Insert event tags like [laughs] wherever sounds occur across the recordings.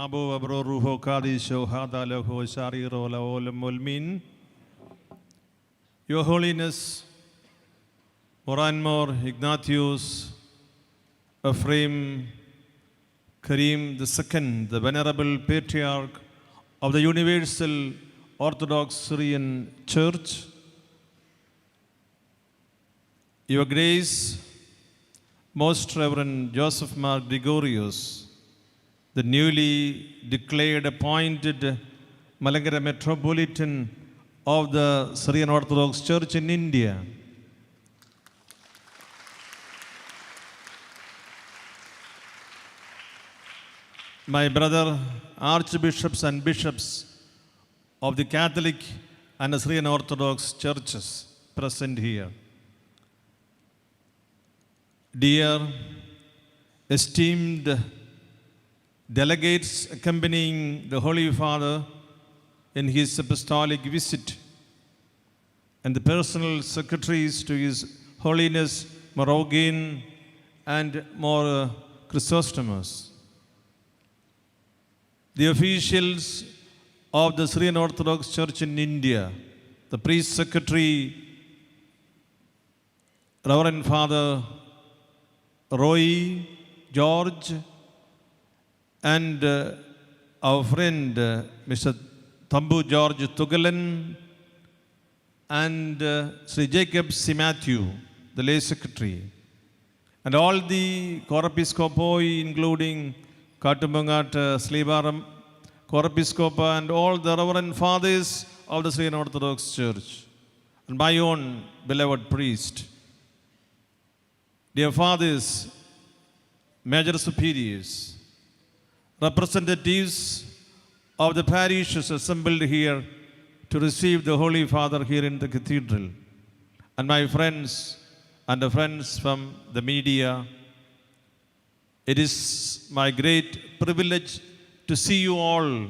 Abu Abro Ruho Kadisho Hada Loho Shariro Laolam Mulmin. Your Holiness, Moranmor Ignatius Ephraim Karim II, the Venerable Patriarch of the Universal Orthodox Syrian Church, Your Grace, Most Reverend Joseph Mark Gregorius, the newly declared appointed Malangara Metropolitan of the Syrian Orthodox Church in India. My brother archbishops and bishops of the Catholic and Syrian Orthodox churches present here. Dear esteemed delegates accompanying the Holy Father in his apostolic visit, and the personal secretaries to His Holiness Morogin and more Chrysostomus, the officials of the Syrian Orthodox Church in India, the priest secretary, Reverend Father Roy George, and uh, our friend uh, Mr. Tambu George Tugalan and uh, Sri Jacob C. Matthew, the lay secretary, and all the Korepiscopoi, including Katumangat uh, Slivaram, Korepiscopa, and all the Reverend Fathers of the Syrian Orthodox Church, and my own beloved priest. Dear Fathers, Major Superiors, representatives of the parishes assembled here to receive the Holy Father here in the cathedral, and my friends and the friends from the media, it is my great privilege to see you all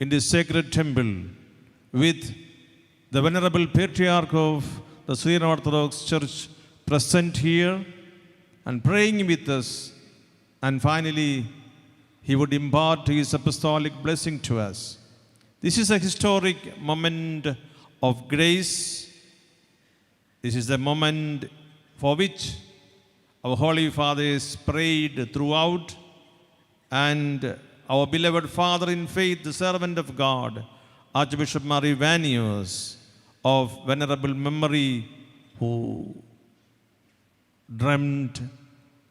in this sacred temple with the Venerable Patriarch of the Syrian Orthodox Church present here and praying with us, and finally, he would impart his apostolic blessing to us. This is a historic moment of grace. This is the moment for which our Holy father Fathers prayed throughout, and our beloved Father in faith, the servant of God, Archbishop Marivanius, of venerable memory, who dreamt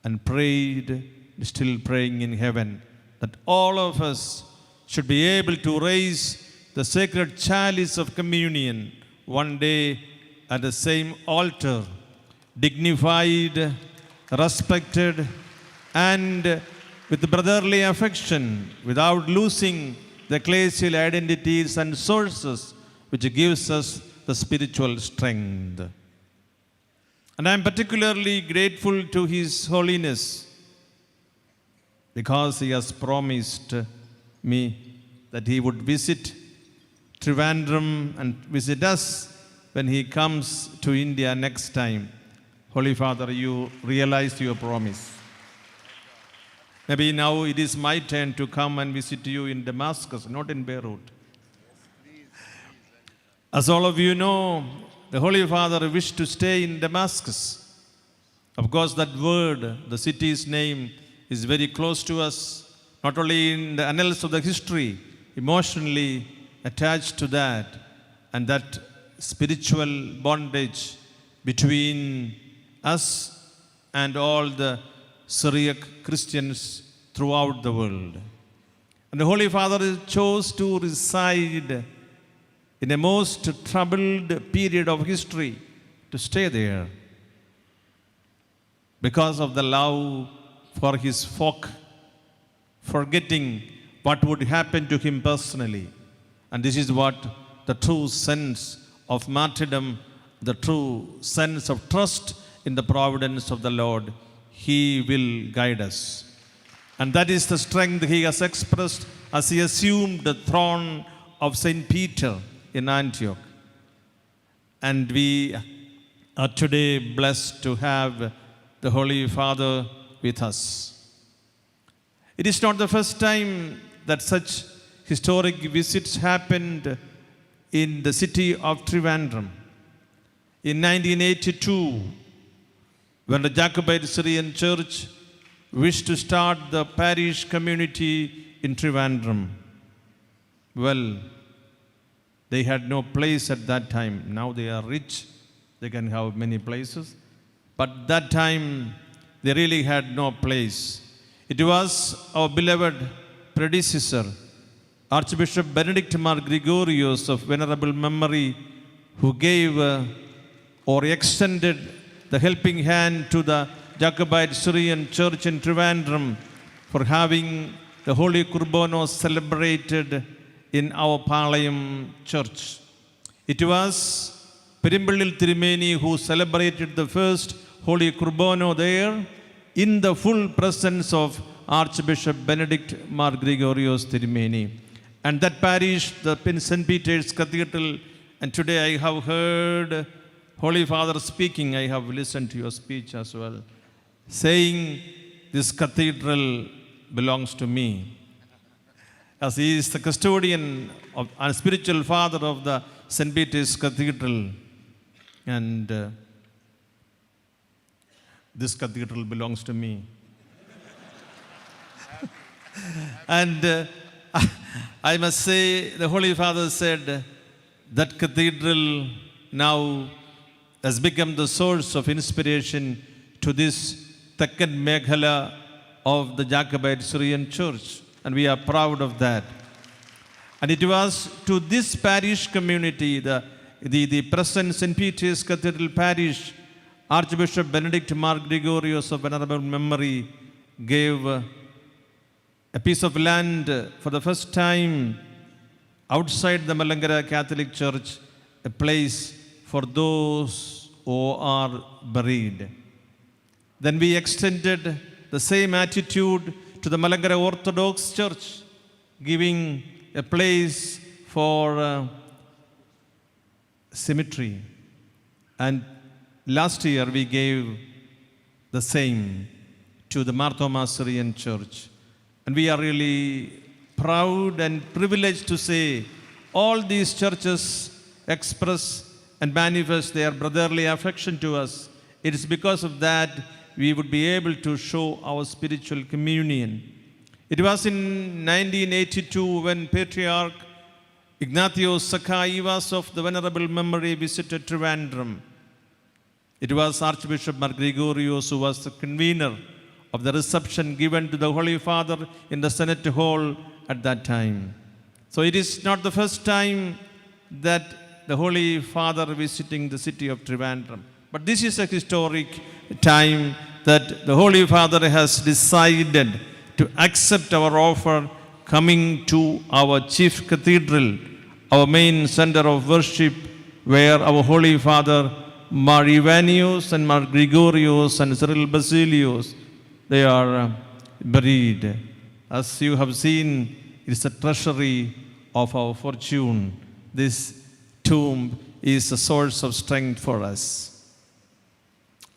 and prayed, still praying in heaven, that all of us should be able to raise the sacred chalice of communion one day at the same altar, dignified, respected, and with brotherly affection, without losing the ecclesial identities and sources which gives us the spiritual strength. And I am particularly grateful to His Holiness because He has promised me that He would visit Trivandrum and visit us when He comes to India next time. Holy Father, you realized your promise. Maybe now it is my turn to come and visit you in Damascus, not in Beirut. As all of you know, the Holy Father wished to stay in Damascus. Of course, that word, the city's name, is very close to us, not only in the annals of the history, emotionally attached to that, and that spiritual bondage between us and all the Syriac Christians throughout the world. And the Holy Father chose to reside in a most troubled period of history to stay there because of the love for his folk, forgetting what would happen to him personally. And this is what the true sense of martyrdom, the true sense of trust in the providence of the Lord, He will guide us. And that is the strength He has expressed as He assumed the throne of Saint Peter in Antioch. And we are today blessed to have the Holy Father with us. It is not the first time that such historic visits happened in the city of Trivandrum. In 1982, when the Jacobite Syrian Church wished to start the parish community in Trivandrum, well, they had no place at that time. Now they are rich, they can have many places. But that time, they really had no place. It was our beloved predecessor, Archbishop Benedict Mar Gregorius of venerable memory, who gave uh, or extended the helping hand to the Jacobite Syrian Church in Trivandrum for having the Holy Kurbanos celebrated in our Palayam Church. It was Perimballil Tirumeni who celebrated the first Holy Kurbano there in the full presence of Archbishop Benedict Mar Gregorios Tirumeni. And that parish, the St. Peter's Cathedral, and today I have heard Holy Father speaking, I have listened to your speech as well, saying, This cathedral belongs to me as he is the custodian of, and spiritual father of the St. Peter's Cathedral. And uh, this cathedral belongs to me. [laughs] and uh, I must say, the Holy Father said that cathedral now has become the source of inspiration to this Takkan Meghala of the Jacobite Syrian Church, and we are proud of that. And it was to this parish community, the, the, the present St. Peter's Cathedral Parish, Archbishop Benedict Mark Gregorius of venerable memory gave a piece of land for the first time outside the Malangara Catholic Church, a place for those who are buried. Then we extended the same attitude to the Malangara Orthodox Church, giving a place for uh, cemetery. And last year we gave the same to the Marthoma Syrian Church. And we are really proud and privileged to say all these churches express and manifest their brotherly affection to us. It is because of that we would be able to show our spiritual communion. It was in 1982 when Patriarch Ignatius Sakaivas of the Venerable Memory visited Trivandrum. It was Archbishop Mar Gregorios who was the convener of the reception given to the Holy Father in the Senate Hall at that time. So it is not the first time that the Holy Father visiting the city of Trivandrum. But this is a historic time that the Holy Father has decided to accept our offer coming to our chief cathedral, our main center of worship, where our Holy Father Mar Ivanius and Mar Gregorios and Cyril Basilius, they are uh, buried. As you have seen, it is a treasury of our fortune. This tomb is a source of strength for us.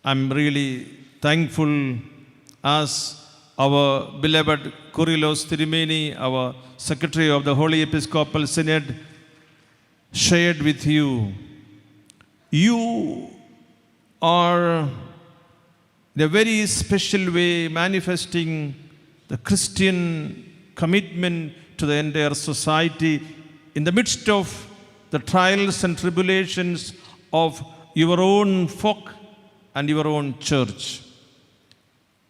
I'm really thankful as our beloved Kurilos Tirumeni, our Secretary of the Holy Episcopal Synod, shared with you. You are in a very special way manifesting the Christian commitment to the entire society in the midst of the trials and tribulations of your own folk and your own church.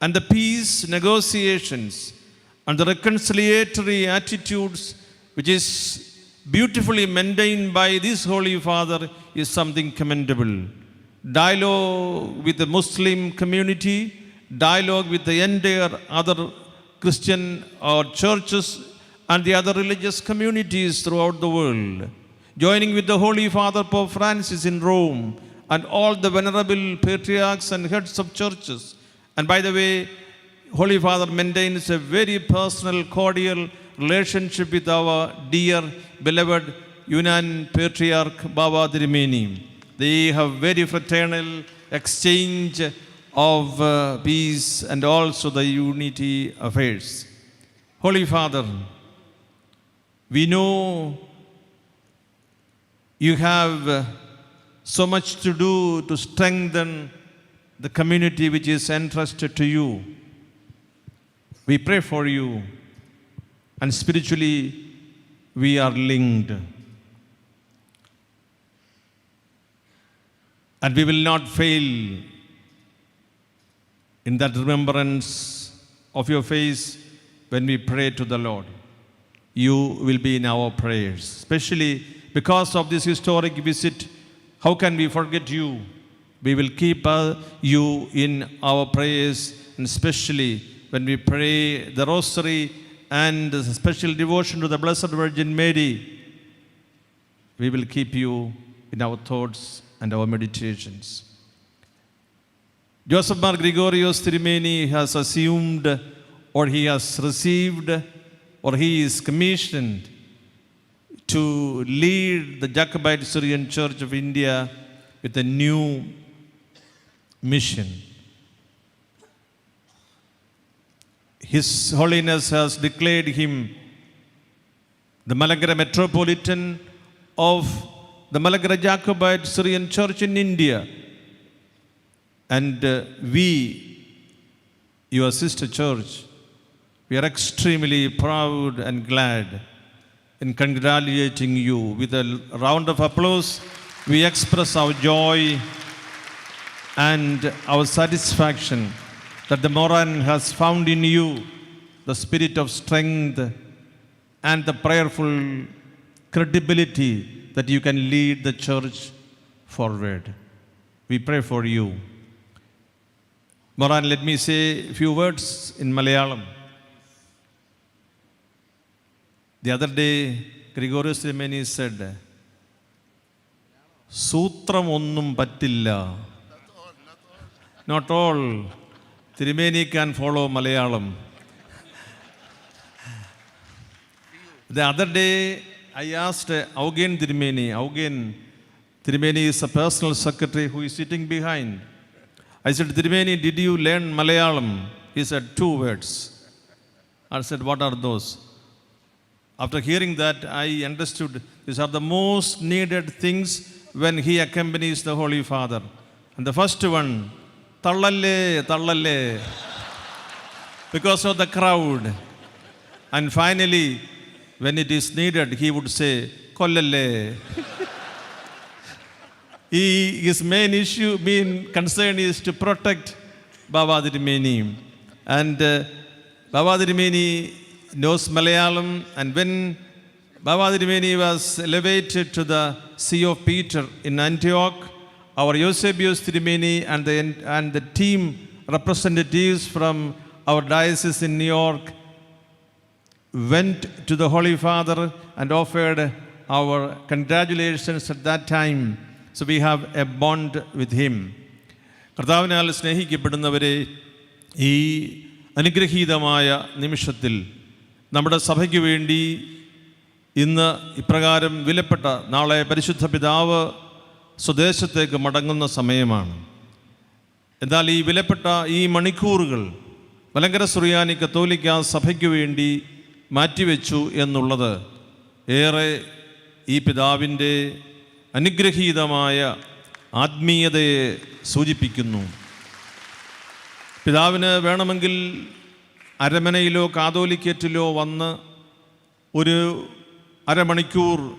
And the peace negotiations and the reconciliatory attitudes, which is beautifully maintained by this Holy Father, is something commendable. Dialogue with the Muslim community, dialogue with the entire other Christian or churches and the other religious communities throughout the world. Joining with the Holy Father Pope Francis in Rome and all the venerable patriarchs and heads of churches. And by the way, Holy Father maintains a very personal, cordial relationship with our dear, beloved Yunan Patriarch Baba Dirimeni. They have very fraternal exchange of uh, peace and also the unity affairs. Holy Father, We know you have uh, so much to do to strengthen the community which is entrusted to you. We pray for you, and spiritually, we are linked. And we will not fail in that remembrance of your face when we pray to the Lord. You will be in our prayers, especially because of this historic visit. How can we forget you? We will keep uh, you in our prayers, and especially when we pray the Rosary and the special devotion to the Blessed Virgin Mary. We will keep you in our thoughts and our meditations. Joseph Mar Gregorios Tirimeni has assumed or he has received or he is commissioned to lead the Jacobite Syrian Church of India with a new mission. His Holiness has declared him the Malagra Metropolitan of the Malagra Jacobite Syrian Church in India. And uh, we, your sister church, we are extremely proud and glad in congratulating you. With a round of applause, we express our joy and our satisfaction that the Moran has found in you the spirit of strength and the prayerful credibility that you can lead the church forward. We pray for you. Moran, let me say a few words in Malayalam. The other day, Gregorius Remeni said, സൂത്രം ഒന്നും പറ്റില്ല not all തിരുമേനി can follow Malayalam the other day I asked uh, Augen Dirmeni. Augen Dirmeni is a personal secretary who is sitting behind. I said, Dirmeni, did you learn Malayalam? He said, two words. I said, what are those? After hearing that, I understood these are the most needed things when he accompanies the Holy Father. And the first one, Tallalle, Tallalle, because of the crowd. And finally, when it is needed, he would say, Kollalle. He, his main issue, main concern is to protect Baba Dirimeni. And uh, Baba Dirimeni knows Malayalam. And when Baba Dirimeni was elevated to the See of Peter in Antioch, our Eusebius Dirimeni and the, and the team representatives from our diocese in New York went to the Holy Father and offered our congratulations at that time. So we have a bond with him. കർത്താവിനാൽ സ്നേഹിക്കപ്പെടുന്നവരെ ഈ അനുഗ്രഹീതമായ നിമിഷത്തിൽ നമ്മുടെ സഭയ്ക്ക് വേണ്ടി ഇന്ന് ഇപ്രകാരം വിലപ്പെട്ട നാളെ പരിശുദ്ധ പിതാവ് സ്വദേശത്തേക്ക് മടങ്ങുന്ന സമയമാണ് എന്നാൽ ഈ വിലപ്പെട്ട ഈ മണിക്കൂറുകൾ മലങ്കര സുറിയാനി കത്തോലിക്ക സഭയ്ക്ക് വേണ്ടി മാറ്റിവെച്ചു എന്നുള്ളത് ഏറെ ഈ പിതാവിന്റെ അനുഗ്രഹീതമായ ആത്മീയതയെ സൂചിപ്പിക്കുന്നു. പിതാവിന് വേണമെങ്കിൽ അരമനയിലോ കാതോലിക്കേറ്റിലോ വന്ന് ഒരു അരമണിക്കൂർ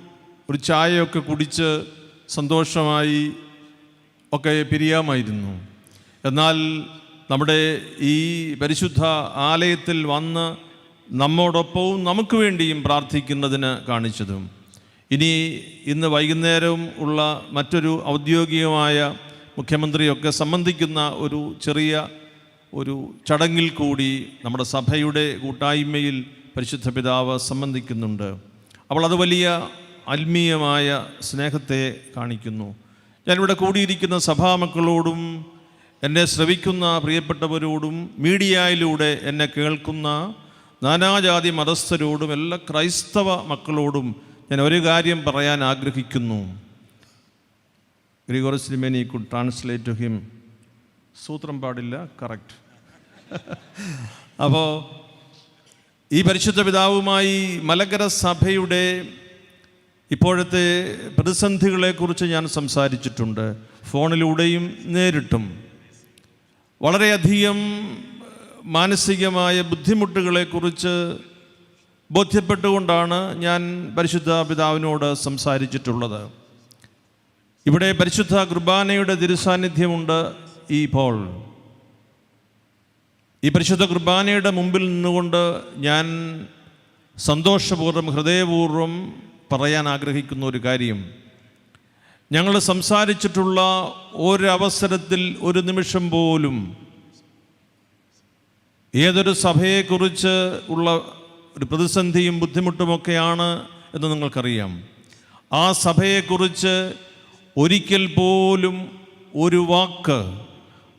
ഒരു ചായയൊക്കെ കുടിച്ച് സന്തോഷമായി ഒക്കെ പിരിയാമായിരുന്നു. എന്നാൽ നമ്മുടെ ഈ പരിശുദ്ധ ആലയത്തിൽ വന്ന് നമ്മോടൊപ്പവും നമുക്ക് വേണ്ടിയും പ്രാർത്ഥിക്കുന്നതിന് കാണിച്ചതും. ഇനി ഇന്ന് വൈകുന്നേരവും ഉള്ള മറ്റൊരു ഔദ്യോഗികമായ മുഖ്യമന്ത്രിയൊക്കെ സംബന്ധിക്കുന്ന ഒരു ചെറിയ ഒരു ചടങ്ങിൽ കൂടി നമ്മുടെ സഭയുടെ കൂട്ടായ്മയിൽ പരിശുദ്ധ പിതാവ് സംബന്ധിക്കുന്നുണ്ട്. അപ്പോൾ അത് വലിയ ആത്മീയമായ സ്നേഹത്തെ കാണിക്കുന്നു. ഞാനിവിടെ കൂടിയിരിക്കുന്ന സഭാമക്കളോടും എന്നെ ശ്രവിക്കുന്ന പ്രിയപ്പെട്ടവരോടും മീഡിയയിലൂടെ എന്നെ കേൾക്കുന്ന നാനാജാതി മതസ്ഥരോടും എല്ലാ ക്രൈസ്തവ മക്കളോടും ഞാൻ ഒരു കാര്യം പറയാൻ ആഗ്രഹിക്കുന്നു. ഗ്രിഗോറി ലിമേനി കുഡ് ട്രാൻസ്ലേറ്റ് ടു ഹിം സൂത്രം പാടില്ല കറക്റ്റ് അപ്പോൾ ഈ പരിശുദ്ധ പിതാവുമായി മലങ്കര സഭയുടെ ഇപ്പോഴത്തെ പ്രതിസന്ധികളെക്കുറിച്ച് ഞാൻ സംസാരിച്ചിട്ടുണ്ട്. ഫോണിലൂടെയും നേരിട്ടും. വളരെയധികം മാനസികമായ ബുദ്ധിമുട്ടുകളെക്കുറിച്ച് ബോധ്യപ്പെട്ടുകൊണ്ടാണ് ഞാൻ പരിശുദ്ധ പിതാവിനോട് സംസാരിച്ചിട്ടുള്ളത്. ഇവിടെ പരിശുദ്ധ കുർബാനയുടെ തിരുസാന്നിധ്യമുണ്ട് ഇപ്പോൾ ഈ പരിശുദ്ധ കുർബാനയുടെ മുമ്പിൽ നിന്നുകൊണ്ട് ഞാൻ സന്തോഷപൂർവം ഹൃദയപൂർവം പറയാൻ ആഗ്രഹിക്കുന്ന ഒരു കാര്യം. ഞങ്ങൾ സംസാരിച്ചിട്ടുള്ള ഒരവസരത്തിൽ ഒരു നിമിഷം പോലും ഏതൊരു സഭയെക്കുറിച്ച് ഉള്ള ഒരു പ്രതിസന്ധിയും ബുദ്ധിമുട്ടുമൊക്കെയാണ് എന്ന് നിങ്ങൾക്കറിയാം. ആ സഭയെക്കുറിച്ച് ഒരിക്കൽ പോലും ഒരു വാക്ക്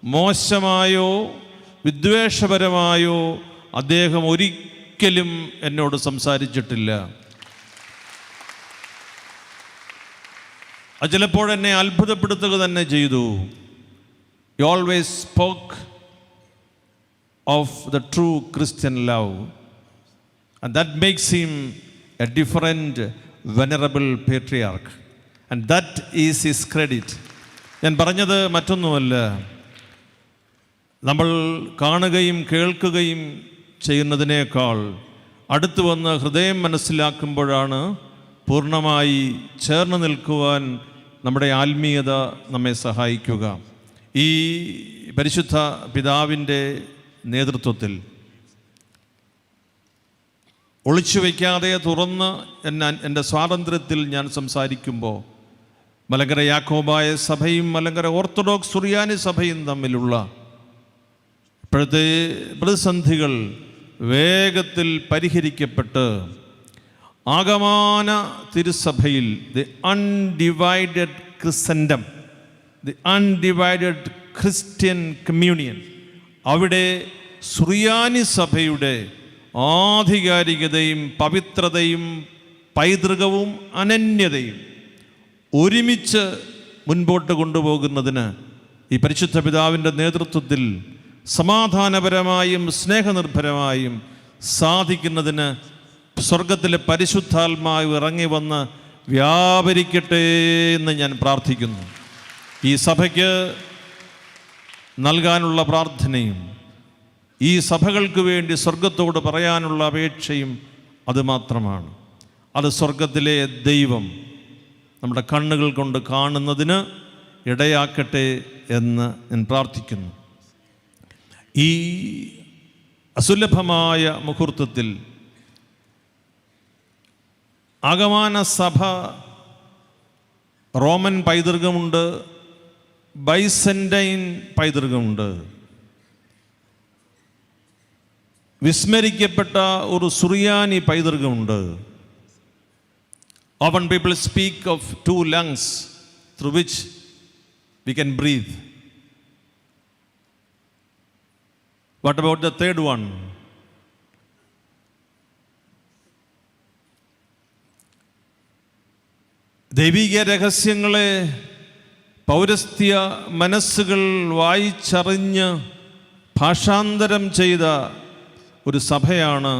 മോശമായോ വിദ്വേഷപരമായോ അദ്ദേഹം ഒരിക്കലും എന്നോട് സംസാരിച്ചിട്ടില്ല. എന്നെ അത്ഭുതപ്പെടുത്തുക തന്നെ ചെയ്തു. You always spoke of the true Christian love. And that makes him a different, venerable patriarch. And that is his credit. ഞാൻ പറഞ്ഞത് മറ്റൊന്നുമല്ല നമ്മൾ കാണുകയും കേൾക്കുകയും ചെയ്യുന്നതിനേക്കാൾ അടുത്തു വന്ന് ഹൃദയം മനസ്സിലാക്കുമ്പോഴാണ് പൂർണമായി ചേർന്ന് നിൽക്കുവാൻ നമ്മുടെ ആത്മീയത നമ്മെ സഹായിക്കുക ഈ പരിശുദ്ധ പിതാവിന്റെ നേതൃത്വത്തിൽ ഒളിച്ചു വയ്ക്കാതെ തുറന്ന് എന്നെ എന്റെ സ്വാതന്ത്ര്യത്തിൽ ഞാൻ സംസാരിക്കുമ്പോൾ മലങ്കര യാക്കോബായ സഭയും മലങ്കര ഓർത്തഡോക്സ് സുറിയാനി സഭയും തമ്മിലുള്ള ഇപ്പോഴത്തെ പ്രതിസന്ധികൾ വേഗത്തിൽ പരിഹരിക്കപ്പെട്ട് ആകമാന തിരുസഭയിൽ the undivided Christendom the undivided Christian communion അവിടെ സുറിയാനി സഭയുടെ ആധികാരികതയും പവിത്രതയും പൈതൃകവും അനന്യതയും ഒരുമിച്ച് മുൻപോട്ട് കൊണ്ടുപോകുന്നതിന് ഈ പരിശുദ്ധ പിതാവിന്റെ നേതൃത്വത്തിൽ സമാധാനപരമായും സ്നേഹനിർഭരമായും സാധിക്കുന്നതിന് സ്വർഗത്തിലെ പരിശുദ്ധാത്മാവ് ഇറങ്ങി വന്ന് വ്യാപരിക്കട്ടെ എന്ന് ഞാൻ പ്രാർത്ഥിക്കുന്നു. ഈ സഭയ്ക്ക് നൽകാനുള്ള പ്രാർത്ഥനയും ഈ സഭകൾക്ക് വേണ്ടി സ്വർഗത്തോട് പറയാനുള്ള അപേക്ഷയും അതുമാത്രമാണ് അത് സ്വർഗത്തിലെ ദൈവം നമ്മുടെ കണ്ണുകൾ കൊണ്ട് കാണുന്നതിന് ഇടയാക്കട്ടെ എന്ന് ഞാൻ പ്രാർത്ഥിക്കുന്നു. ഈ അസുലഭമായ മുഹൂർത്തത്തിൽ ആഗമാന സഭ റോമൻ പൈതൃകമുണ്ട് ബൈസെന്റൈൻ പൈതൃകമുണ്ട്. വിസ്മരിക്കപ്പെട്ട ഒരു സുറിയാനി പൈതൃകമുണ്ട്. Often people speak of two lungs through which we can breathe what about the third one ദൈവിക രഹസ്യങ്ങളെ പൗരസ്ത്യ മനസ്സുകൾ വായിച്ചറിഞ്ഞ് ഭാഷാന്തരം ചെയ്ത ഒരു സഭയാണ്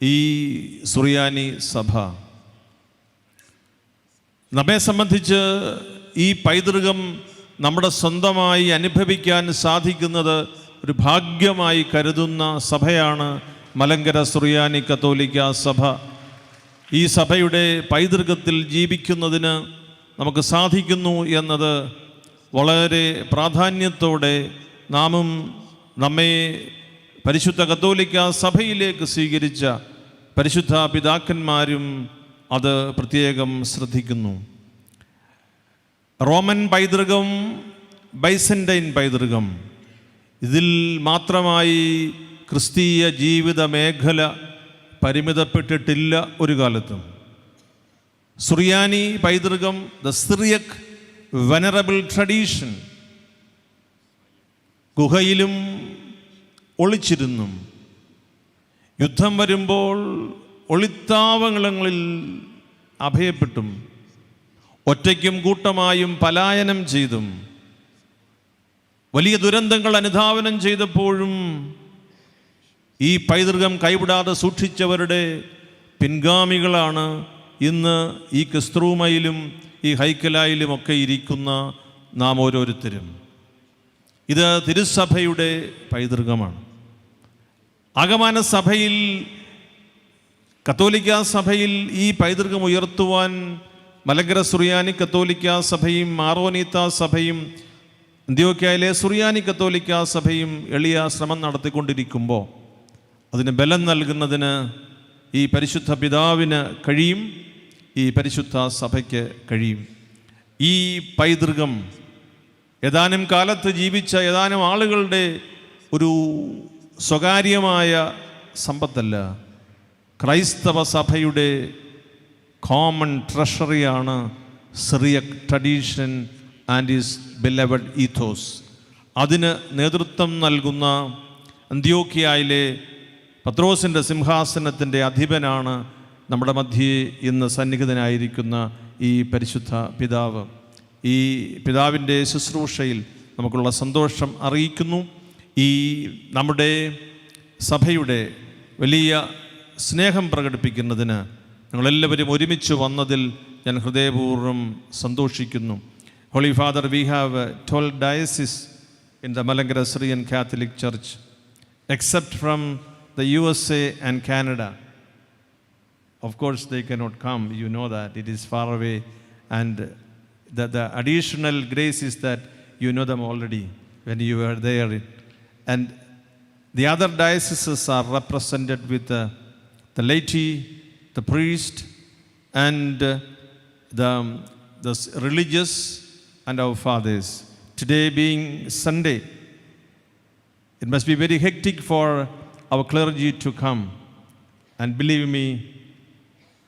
ഈ സുറിയാനി സഭ. നമ്മെ സംബന്ധിച്ച് ഈ പൈതൃകം നമ്മുടെ സ്വന്തമായി അനുഭവിക്കാൻ സാധിക്കുന്നത് ഒരു ഭാഗ്യമായി കരുതുന്ന സഭയാണ് മലങ്കര സുറിയാനി കത്തോലിക്ക സഭ. ഈ സഭയുടെ പൈതൃകത്തിൽ ജീവിക്കുന്നതിന് നമുക്ക് സാധിക്കുന്നു എന്നത് വളരെ പ്രാധാന്യത്തോടെ നാമും നമ്മെ പരിശുദ്ധ കത്തോലിക്ക സഭയിലേക്ക് സ്വീകരിച്ച പരിശുദ്ധ പിതാക്കന്മാരും അത് പ്രത്യേകം ശ്രദ്ധിക്കുന്നു. റോമൻ പൈതൃകം ബൈസന്റൈൻ പൈതൃകം ഇതിൽ മാത്രമായി ക്രിസ്തീയ ജീവിത മേഖല പരിമിതപ്പെട്ടിട്ടില്ല ഒരു കാലത്തും. സുറിയാനി പൈതൃകം ദ സിറിയക് വെനറബിൾ ട്രഡീഷൻ ഗുഹയിലും ഒളിച്ചിരുന്നും. യുദ്ധം വരുമ്പോൾ ഒളിത്താവളങ്ങളിൽ അഭയപ്പെട്ടും. ഒറ്റയ്ക്കും കൂട്ടമായും പലായനം ചെയ്തും. വലിയ ദുരന്തങ്ങൾ അനുധാവനം ചെയ്തപ്പോഴും ഈ പൈതൃകം കൈവിടാതെ സൂക്ഷിച്ചവരുടെ പിൻഗാമികളാണ് ഇന്ന് ഈ ക്രിസ്ത്രൂമയിലും ഈ ഹൈക്കലായിലും ഒക്കെ ഇരിക്കുന്ന നാം ഓരോരുത്തരും. ഇത് തിരുസഭയുടെ പൈതൃകമാണ്. ആഗമന സഭയിൽ കത്തോലിക്ക സഭയിൽ ഈ പൈതൃകം ഉയർത്തുവാൻ മലങ്കര സുറിയാനി കത്തോലിക്ക സഭയും മാറോനീത്ത സഭയും അന്ത്യോക്യയിലെ സുറിയാനി കത്തോലിക്ക സഭയും എളിയ ശ്രമം നടത്തിക്കൊണ്ടിരിക്കുമ്പോൾ അതിന് ബലം നൽകുന്നതിന് ഈ പരിശുദ്ധ പിതാവിന് കഴിയും ഈ പരിശുദ്ധ സഭയ്ക്ക് കഴിയും. ഈ പൈതൃകം ഏതാനും കാലത്ത് ജീവിച്ച ഏതാനും ആളുകളുടെ ഒരു സ്വകാര്യമായ സമ്പത്തല്ല. ക്രൈസ്തവ സഭയുടെ common ട്രഷറിയാണ് Syriac tradition and is beloved ethos അതിന് നേതൃത്വം നൽകുന്ന അന്ത്യോക്കിയയിലെ പത്രോസിന്റെ സിംഹാസനത്തിന്റെ അധിപനാണ് നമ്മുടെ മധ്യേ ഇന്ന് സന്നിഹിതനായിരിക്കുന്ന ഈ പരിശുദ്ധ പിതാവ്. ഈ പിതാവിന്റെ ശുശ്രൂഷയിൽ നമുക്കുള്ള സന്തോഷം അറിയിക്കുന്നു. ഈ നമ്മുടെ സഭയുടെ വലിയ സ്നേഹം പ്രകടിപ്പിക്കുന്നതിന് ഞങ്ങളെല്ലാവരും ഒരുമിച്ച് വന്നതിൽ ഞാൻ ഹൃദയപൂർവ്വം സന്തോഷിക്കുന്നു holy father we have twelve diocese in the Malankara Syrian Catholic church except from the USA and Canada. Of course, they cannot come, you know that, it is far away. And the, the additional grace is that you know them already when you were there. and the other dioceses are represented with uh, the laity, the priest, and uh, the, the religious, and our fathers. Today being Sunday, it must be very hectic for our clergy to come. And believe me,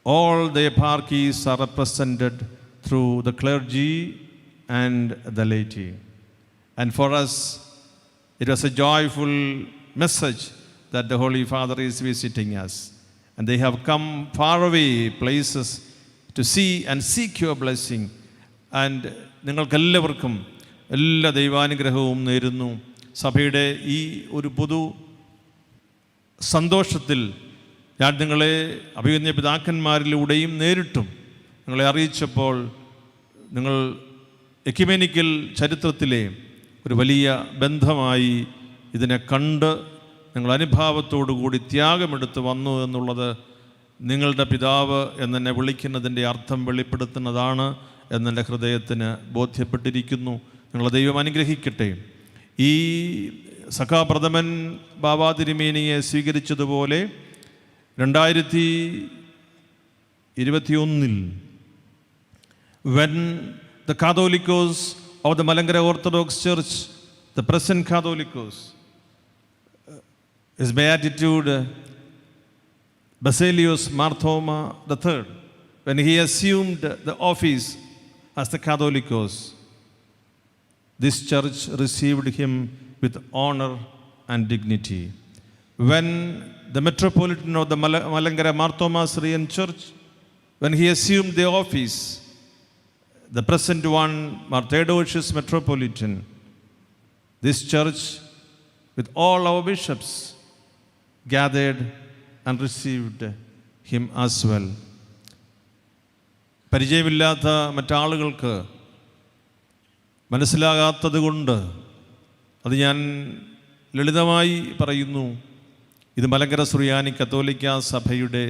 all the eparchies are represented through the clergy and the laity. And for us, it was a joyful message that the Holy Father is visiting us. And they have come far away places to see and seek your blessing. And നിങ്ങൾക്കെല്ലാവർക്കും എല്ലാ ദൈവാനുഗ്രഹവും നേരുന്നു സഭയുടെ ഈ ഒരു പൊതു സന്തോഷത്തിൽ ഞാൻ നിങ്ങളെ അഭിഗന്യ പിതാക്കന്മാരിലൂടെയും നേരിട്ടും നിങ്ങളെ അറിയിച്ചപ്പോൾ നിങ്ങൾ എക്യുമെനിക്കൽ ചരിത്രത്തിലെ ഒരു വലിയ ബന്ധമായി ഇതിനെ കണ്ട് നിങ്ങൾ അനുഭാവത്തോടുകൂടി ത്യാഗമെടുത്ത് വന്നു എന്നുള്ളത് നിങ്ങളുടെ പിതാവ് എന്നെ വിളിക്കുന്നതിന്റെ അർത്ഥം വെളിപ്പെടുത്തുന്നതാണ് എന്നെന്റെ ഹൃദയത്തിന് ബോധ്യപ്പെട്ടിരിക്കുന്നു. നിങ്ങളെ ദൈവം അനുഗ്രഹിക്കട്ടെ. ഈ സഖാപ്രഥമൻ ബാബാ തിരുമേനിയെ സ്വീകരിച്ചതുപോലെ രണ്ടായിരത്തി ഇരുപത്തിയൊന്നിൽ when the Catholicos of the Malangara Orthodox Church, the present Catholicos. His Beatitude, Basilius Marthoma III, when he assumed the office as the Catholicos, this church received him with honor and dignity. When the Metropolitan of the Malangara Marthoma Syrian Church, when he assumed the office, the present one, Marthedosius Metropolitan, this church, with all our bishops, gathered and received him as well. പരിചയമില്ലാത്ത മറ്റാളുകൾക്ക് മനസ്സിലാകാത്തത് കൊണ്ട് അത് ഞാൻ ലളിതമായി പറയുന്നു ഇത് മലങ്കര സുറിയാനി കത്തോലിക്ക സഭയുടെ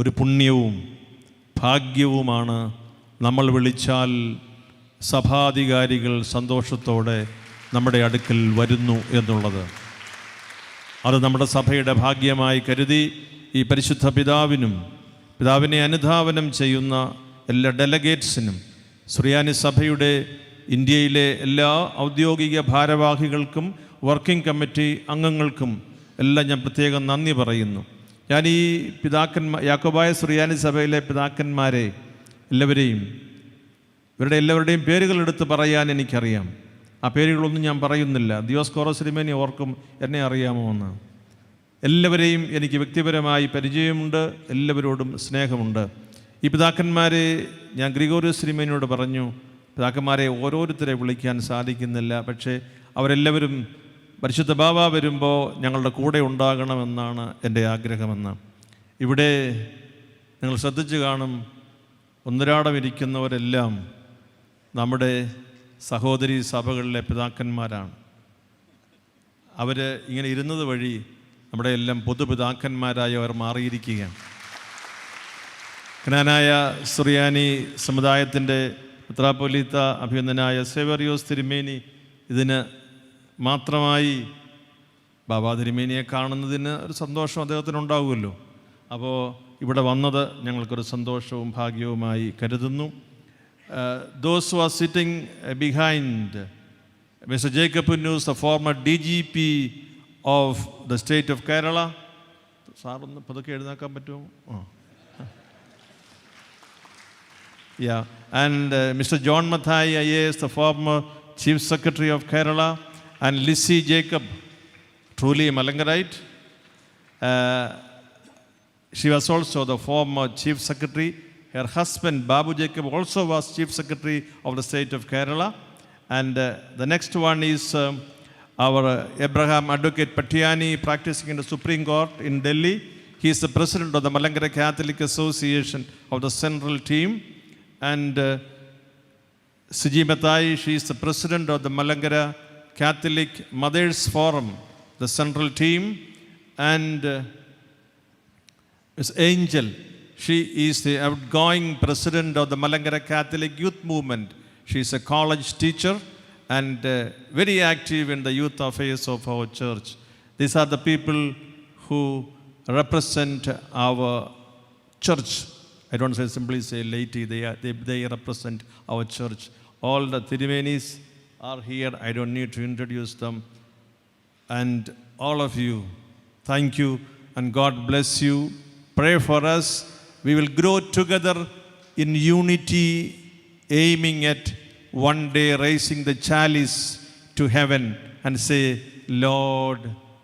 ഒരു പുണ്യവും ഭാഗ്യവുമാണ് നമ്മൾ വിളിച്ചാൽ സഭാധികാരികൾ സന്തോഷത്തോടെ നമ്മുടെ അടുക്കൽ വരുന്നു എന്നുള്ളത്. അത് നമ്മുടെ സഭയുടെ ഭാഗ്യമായി കരുതി ഈ പരിശുദ്ധ പിതാവിനും പിതാവിനെ അനുധാവനം ചെയ്യുന്ന എല്ലാ ഡെലഗേറ്റ്സിനും സുറിയാനി സഭയുടെ ഇന്ത്യയിലെ എല്ലാ ഔദ്യോഗിക ഭാരവാഹികൾക്കും വർക്കിംഗ് കമ്മിറ്റി അംഗങ്ങൾക്കും എല്ലാം ഞാൻ പ്രത്യേകം നന്ദി പറയുന്നു. ഞാൻ ഈ പിതാക്കന്മാർ യാക്കോബായ സുറിയാനി സഭയിലെ പിതാക്കന്മാരെ എല്ലാവരെയും ഇവരുടെ എല്ലാവരുടെയും പേരുകൾ എടുത്ത് പറയാൻ എനിക്കറിയാം. ആ പേരുകളൊന്നും ഞാൻ പറയുന്നില്ല. ദിയോസ്കോറോ സിരിമേനി ഓർക്കും എന്നെ അറിയാമോ എന്ന്. എല്ലാവരെയും എനിക്ക് വ്യക്തിപരമായി പരിചയമുണ്ട് എല്ലാവരോടും സ്നേഹമുണ്ട്. ഈ പിതാക്കന്മാരെ ഞാൻ ഗ്രിഗോറിയസ് സിനിമേനോട് പറഞ്ഞു പിതാക്കന്മാരെ ഓരോരുത്തരെ വിളിക്കാൻ സാധിക്കുന്നില്ല പക്ഷേ അവരെല്ലാവരും പരിശുദ്ധ ബാബ വരുമ്പോൾ ഞങ്ങളുടെ കൂടെ ഉണ്ടാകണമെന്നാണ് എന്റെ ആഗ്രഹമെന്ന്. ഇവിടെ നിങ്ങൾ ശ്രദ്ധിച്ചു കാണും ഒന്നരാടം ഇരിക്കുന്നവരെല്ലാം നമ്മുടെ സഹോദരി സഭകളിലെ പിതാക്കന്മാരാണ്. അവർ ഇങ്ങനെ ഇരുന്നത് വഴി നമ്മുടെ എല്ലാം പൊതുപിതാക്കന്മാരായി അവർ മാറിയിരിക്കുകയാണ്. ജ്ഞാനായ സുറിയാനി സമുദായത്തിന്റെ പത്രാപൊലീത്ത അഭിനന്ദനായ സേവറിയോസ് തിരുമേനി ഇതിന് മാത്രമായി ബാബാ തിരുമേനിയെ കാണുന്നതിന് ഒരു സന്തോഷം അദ്ദേഹത്തിനുണ്ടാവുമല്ലോ. അപ്പോൾ ഇവിടെ വന്നത് ഞങ്ങൾക്കൊരു സന്തോഷവും ഭാഗ്യവുമായി കരുതുന്നു. Those who sitting behind mister Jacob Punnoose the former D G P of the state of Kerala സാറൊന്ന് പതുക്കെ എഴുന്നേക്കാൻ പറ്റുമോ? ആ. Yeah and mister John Mathai I S the former chief secretary of Kerala and Lizzy Jacob truly Malankarite She was also the former Chief Secretary. Her husband, Babu Jacob, also was Chief Secretary of the state of Kerala. And uh, the next one is um, our uh, Abraham Advocate Patiani, practicing in the Supreme Court in Delhi. He is the president of the Malangara Catholic Association of the Central Team. And uh, Siji Matai, she is the president of the Malangara Catholic Mothers Forum, the central team. And uh, Ms. Angel, she is the outgoing president of the Malangara Catholic Youth Movement. She is a college teacher and uh, very active in the youth affairs of our church. These are the people who represent our church. I don't say simply say laity, they, are, they, they represent our church. All the Thirumenis are here. I don't need to introduce them. And all of you, thank you and God bless you. Pray for us. We will grow together in unity, aiming at one day raising the chalice to heaven and say, Lord,